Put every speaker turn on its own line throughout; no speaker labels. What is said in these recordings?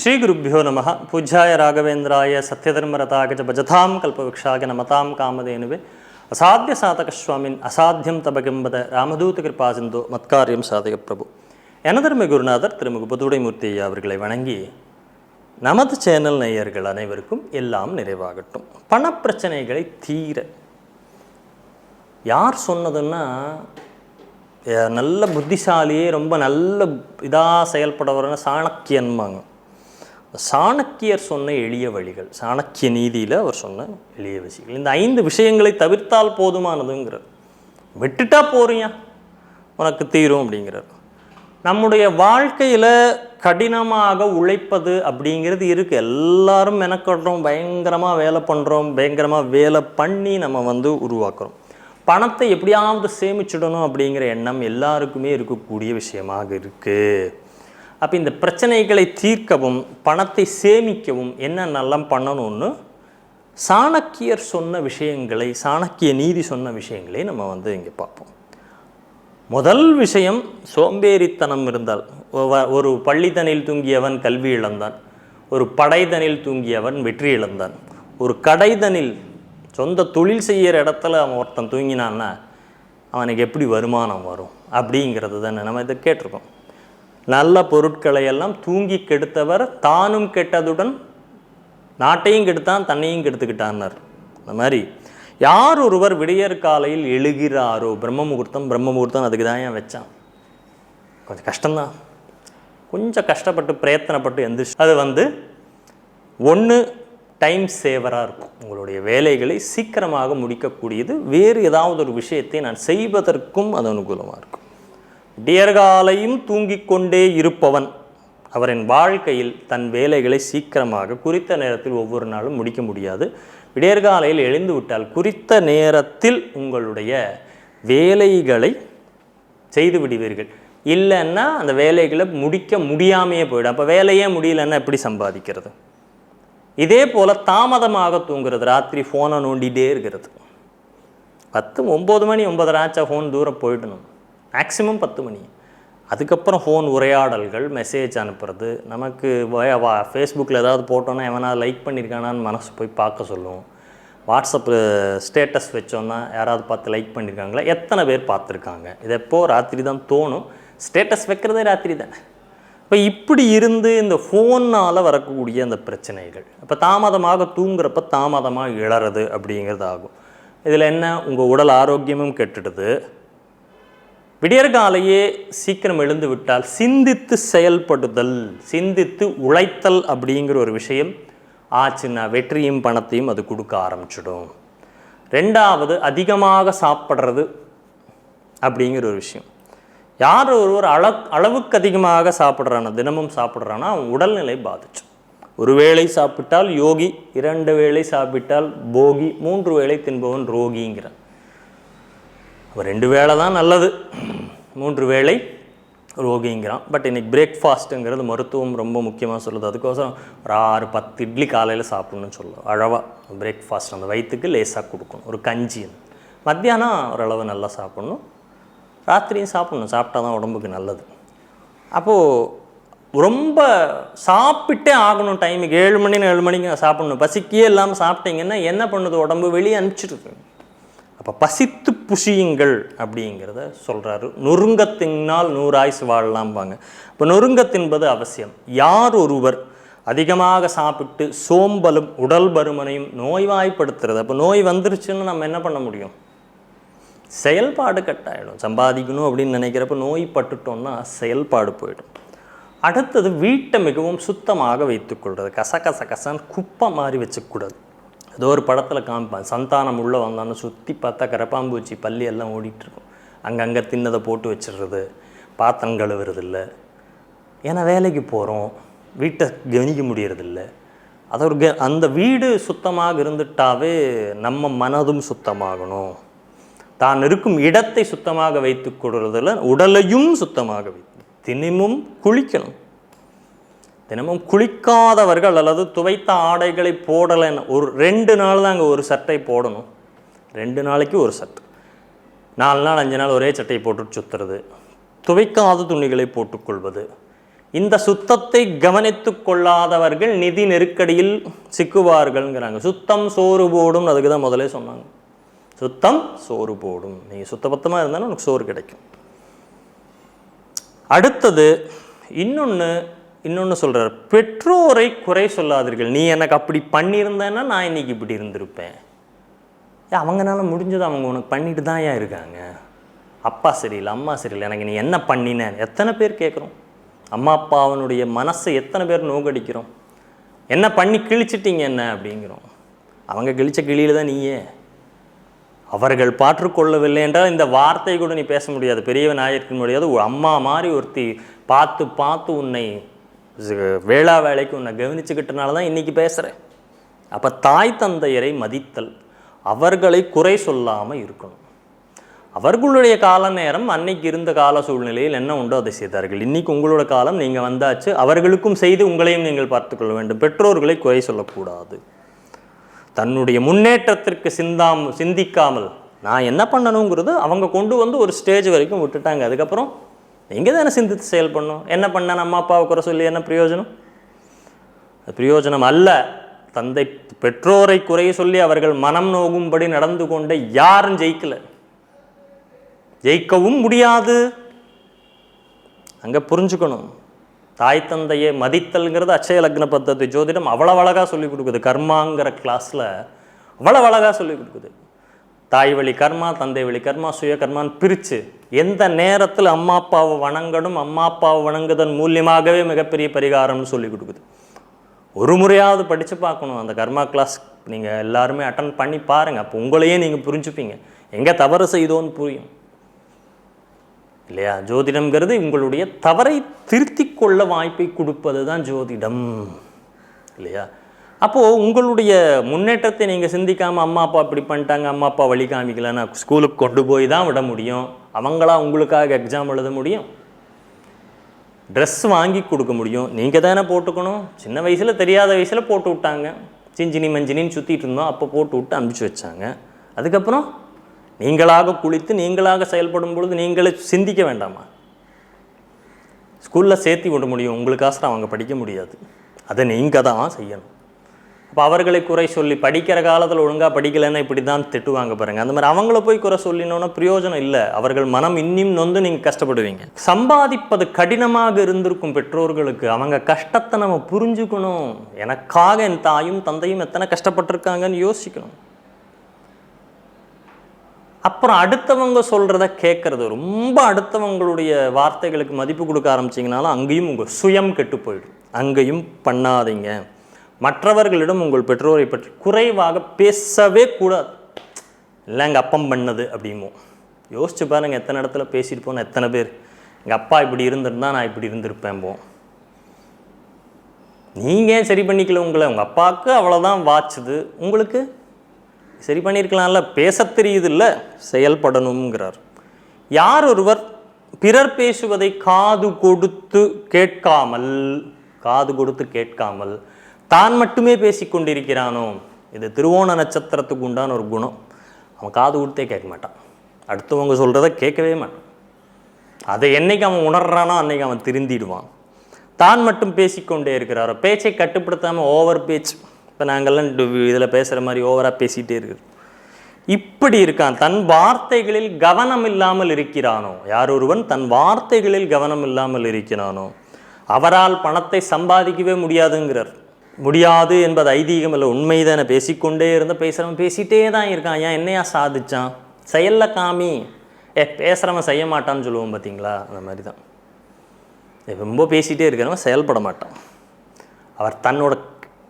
ஸ்ரீ ஸ்ரீகுருப்போ நம பூஜ்யாய ராகவேந்திராய சத்யதர்மரதாகஜ பஜதாம் கல்பவக்ஷாக நமதாம் காமதேனுவே அசாத்திய சாதகஸ்வாமின் அசாத்தியம் தபகிம்பத ராமதூத கிருபாசிந்தோ மத்காரியம் சாதக பிரபு எனதர்மை குருநாதர் திருமுக புதுடைமூர்த்தி அவர்களை வணங்கி நமது சேனல் நேயர்கள் அனைவருக்கும் எல்லாம் நிறைவாகட்டும். பணப்பிரச்சனைகளை தீர. யார் சொன்னதுன்னா நல்ல புத்திசாலியே ரொம்ப நல்ல இதாக செயல்படவர்னு சாணக்கியன்மாங்க சாணக்கியர் சொன்ன எளிய வழிகள் சாணக்கிய நீதியில் அவர் சொன்ன எளிய விஷயங்கள். இந்த ஐந்து விஷயங்களை தவிர்த்தால் போதுமானதுங்கிறார். விட்டுட்டா போறியா? உனக்கு தீரும் அப்படிங்கிறார். நம்முடைய வாழ்க்கையில் கடினமாக உழைப்பது அப்படிங்கிறது இருக்குது எல்லாரும் மெனக்கடுறோம் பயங்கரமாக வேலை பண்ணுறோம் பயங்கரமாக வேலை பண்ணி நம்ம வந்து உருவாக்குறோம். பணத்தை எப்படியாவது சேமிச்சிடணும் அப்படிங்கிற எண்ணம் எல்லாருக்குமே இருக்கக்கூடிய விஷயமாக இருக்குது அப்போ இந்த பிரச்சனைகளை தீர்க்கவும் பணத்தை சேமிக்கவும் என்னென்னலாம் பண்ணணும்னு சாணக்கியர் சொன்ன விஷயங்களை சாணக்கிய நீதி சொன்ன விஷயங்களை நம்ம வந்து இங்கே பார்ப்போம். முதல் விஷயம் சோம்பேறித்தனம் இருந்தால் ஒரு பள்ளித்தனில் தூங்கியவன் கல்வி இழந்தான் ஒரு படைதனில் தூங்கியவன் வெற்றி இழந்தான் ஒரு கடைதனில் சொந்த தொழில் செய்கிற இடத்துல அவன் ஒருத்தன் தூங்கினான்னா அவனுக்கு எப்படி வருமானம் வரும் அப்படிங்கிறது தானே நம்ம இதை கேட்டிருக்கோம். நல்ல பொருட்களை எல்லாம் தூங்கி கெடுத்தவர் தானும் கெட்டதுடன் நாட்டையும் கெடுத்தான் தன்னையும் கெடுத்துக்கிட்டான்னார் அந்த மாதிரி யார் ஒருவர் விடியற் காலையில் எழுகிறாரோ பிரம்ம முகூர்த்தம் பிரம்ம முகூர்த்தம் அதுக்கு தான் ஏன் வச்சான்? கொஞ்சம் கஷ்டம்தான். கொஞ்சம் கஷ்டப்பட்டு பிரயத்தனப்பட்டு எந்திரிச்சு அது வந்து ஒன்று டைம் சேவராக இருக்கும். உங்களுடைய வேலைகளை சீக்கிரமாக முடிக்கக்கூடியது வேறு ஏதாவது ஒரு விஷயத்தை நான் செய்வதற்கும் அது அனுகூலமாக இருக்கும். டியர்காலையும் தூங்கிக் கொண்டே இருப்பவன் அவரின் வாழ்க்கையில் தன் வேலைகளை சீக்கிரமாக குறித்த நேரத்தில் ஒவ்வொரு நாளும் முடிக்க முடியாது. விடியற்காலையில் எழுந்துவிட்டால் குறித்த நேரத்தில் உங்களுடைய வேலைகளை செய்து விடுவீர்கள். இல்லைன்னா அந்த வேலைகளை முடிக்க முடியாமையே போயிடும். அப்போ வேலையே முடியலன்னா எப்படி சம்பாதிக்கிறது? இதே போல் தாமதமாக தூங்குறது ராத்திரி ஃபோனை நோண்டிகிட்டே இருக்கிறது. பத்து ஒம்பது மணி ஒன்பதரை ஆச்சா ஃபோன் தூரம் போயிடணும் மேக்ஸிமம் பத்து மணி. அதுக்கப்புறம் ஃபோன் உரையாடல்கள் மெசேஜ் அனுப்புறது. நமக்கு வா ஃபேஸ்புக்கில் ஏதாவது போட்டோன்னா எவனா லைக் பண்ணியிருக்கானான்னு மனசு போய் பார்க்க சொல்லுவோம். வாட்ஸ்அப்பு ஸ்டேட்டஸ் வச்சோன்னா யாராவது பார்த்து லைக் பண்ணியிருக்காங்களா எத்தனை பேர் பார்த்துருக்காங்க? இது எப்போது ராத்திரி தான் தோணும். ஸ்டேட்டஸ் வைக்கிறதே ராத்திரி தானே. இப்போ இப்படி இருந்து இந்த ஃபோன்னால் வரக்கூடிய அந்த பிரச்சனைகள். இப்போ தாமதமாக தூங்குறப்ப தாமதமாக இழறது அப்படிங்கிறது ஆகும். இதில் என்ன? உங்கள் உடல் ஆரோக்கியமும் கெட்டுடுது. விடியற்காலையே சீக்கிரம் எழுந்து விட்டால் சிந்தித்து செயல்படுதல் சிந்தித்து உழைத்தல் அப்படிங்கிற ஒரு விஷயம் ஆச்சுன்னா வெற்றியும் பணத்தையும் அது கொடுக்க ஆரம்பிச்சிடும். ரெண்டாவது அதிகமாக சாப்பிட்றது அப்படிங்கிற ஒரு விஷயம். யார் ஒருவர் அள அளவுக்கு அதிகமாக சாப்பிட்றானோ தினமும் சாப்பிட்றான்னா அவன் உடல்நிலை பாதிச்சு. ஒரு வேளை சாப்பிட்டால் யோகி இரண்டு வேளை சாப்பிட்டால் போகி மூன்று வேளை தின்பவன் ரோகிங்கிறான். அப்போ ரெண்டு வேளை தான் நல்லது. மூன்று வேளை ரோகிங்கிறான். பட் இன்னைக்கு பிரேக்ஃபாஸ்ட்டுங்கிறது மருத்துவம் ரொம்ப முக்கியமாக சொல்லுது. அதுக்கோசரம் ஒரு ஆறு பத்து இட்லி காலையில் சாப்பிட்ணுன்னு சொல்லுவோம் அழவாக பிரேக்ஃபாஸ்ட் அந்த வயிற்றுக்கு லேசாக கொடுக்கணும். ஒரு கஞ்சி மத்தியானம் ஓரளவு நல்லா சாப்பிட்ணும். ராத்திரியும் சாப்பிட்ணும். சாப்பிட்டா தான் உடம்புக்கு நல்லது. அப்போது ரொம்ப சாப்பிட்டே ஆகணும் டைமுக்கு ஏழு மணி ஏழு மணிக்கு சாப்பிட்ணும். பசிக்கே இல்லாமல் சாப்பிட்டீங்கன்னா என்ன பண்ணுது? உடம்பு வெளியே அனுப்பிச்சிட்டு அப்போ பசித்து புசியுங்கள் அப்படிங்கிறத சொல்கிறாரு நொறுங்க தின்னால் வாழலாம்பாங்க இப்போ நொறுங்க தின்பது அவசியம். யார் ஒருவர் அதிகமாக சாப்பிட்டு சோம்பலும் உடல் பருமனையும் நோய்வாய்ப்படுத்துறது அப்போ நோய் வந்துருச்சுன்னு நம்ம என்ன பண்ண முடியும்? செயல்பாடு கட்டாயிடும். சம்பாதிக்கணும் அப்படின்னு நினைக்கிறப்ப நோய் பட்டுட்டோம்னா செயல்பாடு போயிடும். அடுத்தது வீட்டை மிகவும் சுத்தமாக வைத்துக்கொள்வது கச கச கசன்னு குப்பை மாதிரி வச்சுக்கூடாது ஏதோ ஒரு படத்தில் காமிப்பான். சந்தானம் உள்ளே வந்தான்னு சுற்றி பார்த்தா கரப்பாம்பூச்சி பள்ளி எல்லாம் ஓடிட்டுருக்கும். அங்கங்கே தின்னதை போட்டு வச்சிடுறது. பாத்திரம் கழுவுறது இல்லை ஏன்னா வேலைக்கு போகிறோம் வீட்டை கவனிக்க முடியறதில்ல. அது ஒரு க- அந்த வீடு சுத்தமாக இருந்துட்டாவே நம்ம மனதும் சுத்தமாகணும். தான் இருக்கும் இடத்தை சுத்தமாக வைத்து கொடுறதில் உடலையும் சுத்தமாக வைத்து தினமும் குளிக்கணும். தினமும் குளிக்காதவர்கள் அல்லது துவைத்த ஆடைகளை போடலைன்னு ஒரு ரெண்டு நாள் தான் அங்கே ஒரு சட்டை போடணும். ரெண்டு நாளைக்கு ஒரு சட்டை நாலு நாள் அஞ்சு நாள் ஒரே சட்டையை போட்டு சுற்றுறது துவைக்காத துணிகளை போட்டுக்கொள்வது. இந்த சுத்தத்தை கவனித்து கொள்ளாதவர்கள் நிதி நெருக்கடியில் சிக்குவார்கள்ங்கிறாங்க. சுத்தம் சோறு போடும் அதுக்கு தான் முதலே சொன்னாங்க. சுத்தம் சோறு போடும். நீங்கள் சுத்தபத்தமாக இருந்தாலும் உனக்கு சோறு கிடைக்கும். அடுத்தது இன்னொன்று இன்னொன்று சொல்கிறார் பெற்றோரை குறை சொல்லாதீர்கள். நீ எனக்கு அப்படி பண்ணியிருந்தேன்னா நான் இன்னைக்கு இப்படி இருந்திருப்பேன். ஏன் அவங்கனால முடிஞ்சது அவங்க உனக்கு பண்ணிட்டு தான் ஏன் இருக்காங்க? அப்பா சரியில்லை அம்மா சரியில்லை. எனக்கு நீ என்ன பண்ணின? எத்தனை பேர் கேட்குறோம் அம்மா அப்பா அவனுடைய மனசை எத்தனை பேர் நோக்கடிக்கிறோம் என்ன பண்ணி கிழிச்சிட்டீங்க என்ன அப்படிங்கிறோம். அவங்க கிழிச்ச கிளியில் தான் நீயே. அவர்கள் பாற்றுக்கொள்ளவில்லை என்றால் இந்த வார்த்தை கூட நீ பேச முடியாது. பெரியவன் ஆயிருக்க முடியாது. அம்மா மாதிரி ஒருத்தி பார்த்து பார்த்து உன்னை வேளா வேலைக்கு உன்னை கவனிச்சுக்கிட்டனால தான் இன்றைக்கி பேசுகிறேன் அப்போ தாய் தந்தையரை மதித்தல் அவர்களை குறை சொல்லாமல் இருக்கணும். அவர்களுடைய கால நேரம் அன்னைக்கு இருந்த கால சூழ்நிலையில் என்ன உண்டோ அதை செய்தார்கள். இன்றைக்கி உங்களோட காலம் நீங்கள் வந்தாச்சு அவர்களுக்கும் செய்து உங்களையும் நீங்கள் பார்த்துக்கொள்ள வேண்டும். பெற்றோர்களை குறை சொல்லக்கூடாது. தன்னுடைய முன்னேற்றத்திற்கு சிந்தாம் சிந்திக்காமல் நான் என்ன பண்ணணுங்கிறது அவங்க கொண்டு வந்து ஒரு ஸ்டேஜ் வரைக்கும் விட்டுட்டாங்க. அதுக்கப்புறம் நீங்கள் தானே சிந்தித்து செயல்படணும் என்ன பண்ண நம்ம அப்பாவை குறை சொல்லி என்ன பிரயோஜனம்? அது பிரயோஜனம் அல்ல. தந்தை பெற்றோரை குறை சொல்லி அவர்கள் மனம் நோகும்படி நடந்து கொண்ட யாரும் ஜெயிக்கல. ஜெயிக்கவும் முடியாது. அங்கே புரிஞ்சுக்கணும். தாய் தந்தையை மதித்தல்ங்கிறது அச்சய லக்ன பத்தத்தை ஜோதிடம் அவ்வளவு அழகாக சொல்லி கொடுக்குது. கர்மாங்கிற கிளாஸில் அவ்வளவு அழகாக சொல்லிக் கொடுக்குது. தாய் வழி கர்மா தந்தை வழி கர்மா சுய கர்மான்னு பிரித்து எந்த நேரத்தில் அம்மா அப்பாவை வணங்கணும் அம்மா அப்பாவை வணங்குதன் மூலியமாகவே மிகப்பெரிய பரிகாரம்னு சொல்லி கொடுக்குது. ஒரு முறையாவது படித்து பார்க்கணும். அந்த கர்மா கிளாஸ் நீங்கள் எல்லாருமே அட்டன் பண்ணி பாருங்கள் அப்போ உங்களையே நீங்கள் புரிஞ்சுப்பீங்க. எங்கே தவறு செய்தோன்னு புரியும். இல்லையா? ஜோதிடம்ங்கிறது உங்களுடைய தவறை திருத்திக் கொள்ள வாய்ப்பை கொடுப்பது தான் ஜோதிடம். இல்லையா? அப்போது உங்களுடைய முன்னேற்றத்தை நீங்கள் சிந்திக்காமல் அம்மா அப்பா இப்படி பண்ணிட்டாங்க அம்மா அப்பா வழி காமிக்கலன்னா ஸ்கூலுக்கு கொண்டு போய் தான் விட முடியும். அவங்களா உங்களுக்காக எக்ஸாம் எழுத முடியும். ட்ரெஸ் வாங்கி கொடுக்க முடியும். நீங்கள் தானே போட்டுக்கணும். சின்ன வயசில் தெரியாத வயசில் போட்டு விட்டாங்க. சிஞ்சினி மஞ்சினின்னு சுற்றிட்டு இருந்தோம். அப்போ போட்டு விட்டு அனுப்பிச்சி வச்சாங்க. அதுக்கப்புறம் நீங்களாக குளித்து நீங்களாக செயல்படும் பொழுது நீங்களே சிந்திக்க வேண்டாமா? ஸ்கூலில் சேர்த்தி விட முடியும். உங்களுக்காசரம் அவங்க படிக்க முடியாது. அதை நீங்கள் தான் செய்யணும். அப்போ அவர்களை குறை சொல்லி படிக்கிற காலத்தில் ஒழுங்காக படிக்கலைன்னா இப்படி தான் திட்டுவாங்க பாருங்கள் அந்த மாதிரி அவங்கள போய் குறை சொல்லினோன்னா பிரயோஜனம் இல்லை. அவர்கள் மனம் இன்னும் நொந்து நீங்கள் கஷ்டப்படுவீங்க. சம்பாதிப்பது கடினமாக இருந்திருக்கும் பெற்றோர்களுக்கு அவங்க கஷ்டத்தை நம்ம புரிஞ்சுக்கணும். எனக்காக என் தாயும் தந்தையும் எத்தனை கஷ்டப்பட்டிருக்காங்கன்னு யோசிக்கணும். அப்புறம் அடுத்தவங்க சொல்கிறத கேட்குறது ரொம்ப அடுத்தவங்களுடைய வார்த்தைகளுக்கு மதிப்பு கொடுக்க ஆரம்பிச்சிங்கனாலும் அங்கேயும் உங்கள் சுயம் கெட்டு போயிடும். அங்கேயும் பண்ணாதீங்க. மற்றவர்களிடம் உங்கள் பெற்றோரை பற்றி குறைவாக பேசவே கூடாது. இல்லை எங்கள் அப்பம் பண்ணது அப்படிமோ யோசிச்சு பாருங்க எத்தனை இடத்துல பேசிட்டு போன எத்தனை பேர். எங்கள் அப்பா இப்படி இருந்திருந்தா நான் இப்படி இருந்திருப்பேன் போ நீங்கள் ஏன் சரி பண்ணிக்கல உங்களை? உங்கள் அப்பாவுக்கு அவ்வளோதான் வாச்சுது. உங்களுக்கு சரி பண்ணியிருக்கலாம்ல பேசத் தெரியுதுல்ல செயல்படணுங்கிறார் யார் ஒருவர் பிறர் பேசுவதை காது கொடுத்து கேட்காமல் காது கொடுத்து கேட்காமல் தான் மட்டுமே பேசிக் கொண்டிருக்கிறானோ? இது திருவோண நட்சத்திரத்துக்கு உண்டான ஒரு குணம். அவன் காது கொடுத்தே கேட்க மாட்டான். அடுத்தவங்க சொல்கிறத கேட்கவே மாட்டான். அதை என்னைக்கு அவன் உணர்றானோ அன்றைக்கி அவன் திருந்திடுவான். தான் மட்டும் பேசிக்கொண்டே இருக்கிறாரோ? பேச்சை கட்டுப்படுத்தாமல் ஓவர் பேச்சு. இப்போ நாங்கள்லாம் இதில் பேசுகிற மாதிரி ஓவராக பேசிகிட்டே இருக்கிறோம். இப்படி இருக்கான். தன் வார்த்தைகளில் கவனம் இல்லாமல் இருக்கிறானோ? யார் ஒருவன் தன் வார்த்தைகளில் கவனம் இல்லாமல் இருக்கிறானோ? அவரால் பணத்தை சம்பாதிக்கவே முடியாதுங்கிறார். முடியாது என்பது ஐதீகம் இல்லை உண்மைதானே? பேசிக்கொண்டே இருந்த பேசுகிறவன் பேசிட்டே தான் இருக்கான். ஏன் என்னையா சாதிச்சான்? செயலில் காமி. ஏ பேசுகிறவன் செய்ய மாட்டான்னு சொல்லுவோம் பார்த்தீங்களா? அந்த மாதிரி தான். ரொம்ப பேசிகிட்டே இருக்கிறவன் செயல்பட மாட்டான். அவர் தன்னோட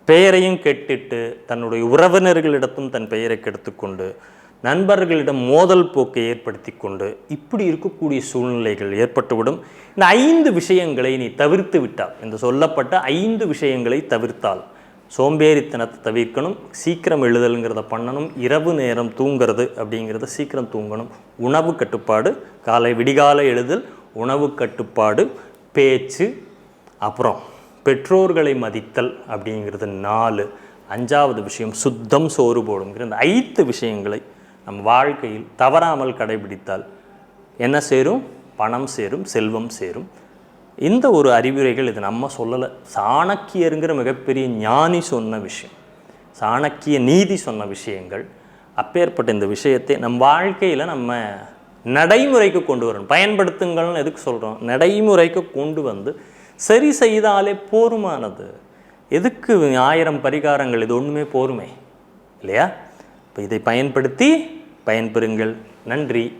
பெயரையும் கெட்டுட்டு தன்னுடைய உறவினர்களிடத்தும் தன் பெயரை கெடுத்துக்கொண்டு நண்பர்களிடம் மோதல் போக்கை ஏற்படுத்தி கொண்டு இப்படி இருக்கக்கூடிய சூழ்நிலைகள் ஏற்பட்டுவிடும். இந்த ஐந்து விஷயங்களை நீ தவிர்த்து விட்டால் இந்த சொல்லப்பட்ட ஐந்து விஷயங்களை தவிர்த்தால் சோம்பேறித்தனத்தை தவிர்க்கணும் சீக்கிரம் எழுதலுங்கிறத பண்ணணும் இரவு நேரம் தூங்குறது அப்படிங்கிறத சீக்கிரம் தூங்கணும். உணவு கட்டுப்பாடு காலை விடிகாலை எழுதல் உணவு கட்டுப்பாடு பேச்சு அப்புறம் பெற்றோர்களை மதித்தல் அப்படிங்கிறது நாலு. அஞ்சாவது விஷயம் சுத்தம் சோறு போடுங்கிற இந்த ஐந்து விஷயங்களை நம் வாழ்க்கையில் தவறாமல் கடைபிடித்தால் என்ன சேரும்? பணம் சேரும் செல்வம் சேரும். இந்த ஒரு அறிவுரைகள் இது நம்ம சொல்லலை. சாணக்கியருங்கிற மிகப்பெரிய ஞானி சொன்ன விஷயம். சாணக்கிய நீதி சொன்ன விஷயங்கள். அப்பேற்பட்ட இந்த விஷயத்தை நம் வாழ்க்கையில் நம்ம நடைமுறைக்கு கொண்டு வரணும். பயன்படுத்துங்கள்னு எதுக்கு சொல்கிறோம் நடைமுறைக்கு கொண்டு வந்து சரி செய்தாலே போருமானது எதுக்கு ஆயிரம் பரிகாரங்கள்? இது ஒன்றுமே போருமே இல்லையா? இப்போ இதை பயன்படுத்தி பயன்பெறுங்கள். நன்றி.